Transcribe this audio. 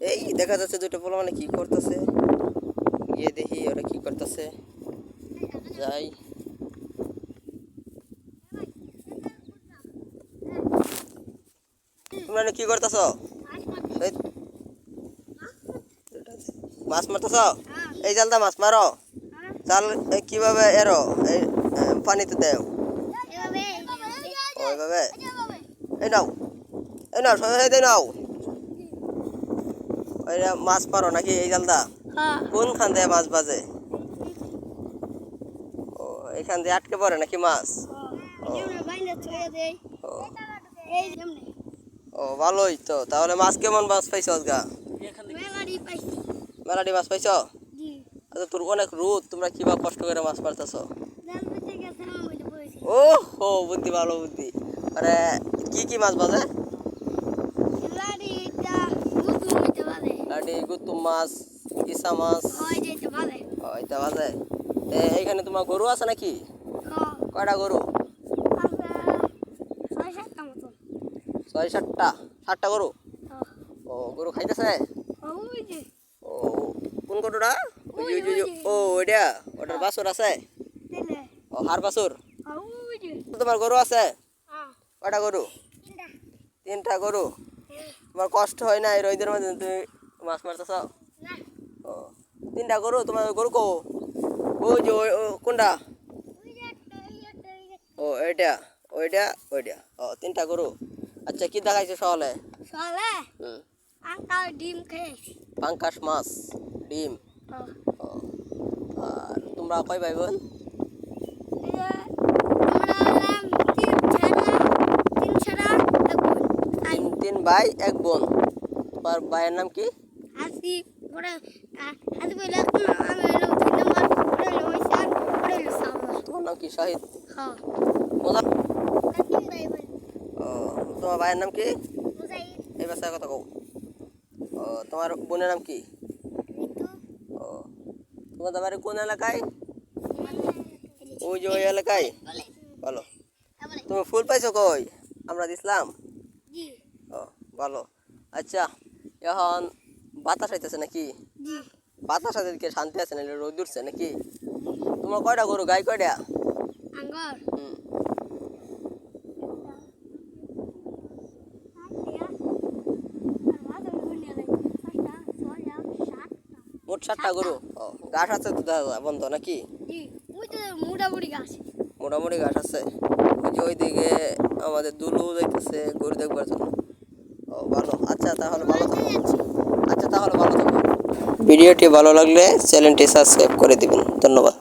এই দেখা যাচ্ছে দুটো পোলা মানে কি করতেছে? গিয়ে দেখি ওরা কি করতেছে। যাই। তোমরা কি করতেছ? মাছ মারতেছ? এই জালদা মাছ মারো। জাল কীভাবে এরো? এই পানিতে দেও। ওইভাবে এই নাও। এই নাও সবাই নাও। ওইটা মাছ পারো নাকি এই জালদা? কোন খান দিয়ে মাছ বাজে? ও এখান দিয়ে আটকে পড়ে নাকি মাছ? ও। ভালোই তো। তাহলে মাছ কেমন মাছ পাইছ আজগা? মেলাটি মাছ পাইছ? আচ্ছা তোর অনেক রোদ তোমরা কিবা কষ্ট করে মাছ মারতেছ ও হো বুদ্ধি ভালো বুদ্ধি। আরে কি কি মাছ বাজে? লাডি গুতুম মাছ ইসা মাছ। এইখানে তোমার গরু আছে নাকি? কয়টা গরু ছয় সাতটা সাতটা। গরু ও গরু খাইতেছে ও কোন গরুটা ও ওইটা ওটার বাছুর আছে? ও হার বাছুর তোমার গরু আছে? কয়টা গরু তিনটা। গরু তোমার কষ্ট হয় না এই রোদের মধ্যে তুমি মাছ মারতেছ? ও তিনটা গরু তোমার গরু কো ওই যে ওই- কোনটা? ও এইটা ওইটা ওইটা। ও তিনটা গরু। আচ্ছা কি দেখাইছে সকালে? চলে হুম। ডিম খেয়েছি। পাঙ্কাশ মাছ ডিম। ও। আর তোমরা কয় ভাই বোন। তিন ভাই এক বোন। তোমার ভাইয়ের নাম কি? হাসি পরে হাসি বলে আমি নম্বর হলো ওইসান হলো তোমার নাম কি শাহিদ? হ্যাঁ। মজা ভাই ও তোমার ভাইয়ের নাম কি? মুজাহিদ। এই কথা কও। ও তোমার বোনের নাম কি? ও তোমাদের বাড়ি কোন এলাকায়? ওই যে ওই এলাকায়? বলে। বলে। তুমি ফুল পাইছো কই? আমরা দিছিলাম? ও ভালো আচ্ছা এখন বাতাস আইতেছে নাকি? বাতাস দিকে শান্তি আছে না রোদ উঠছে নাকি? তোমার কয়টা গরু? গাই কয়টা? মোট সাতটা গরু। ঘাস আছে তো বন্ধ নাকি? মোটামুটি গাছ মোটামুটি ঘাস আছে। ওই যে ওইদিকে আমাদের দুলু যাইতেছে গরু দেখবার জন্য। ও ভালো। আচ্ছা তাহলে ভালো থাকো। আচ্ছা তাহলে ভালো থাকো ভিডিওটি ভালো লাগলে চ্যানেলটি সাবস্ক্রাইব করে দিবেন। ধন্যবাদ।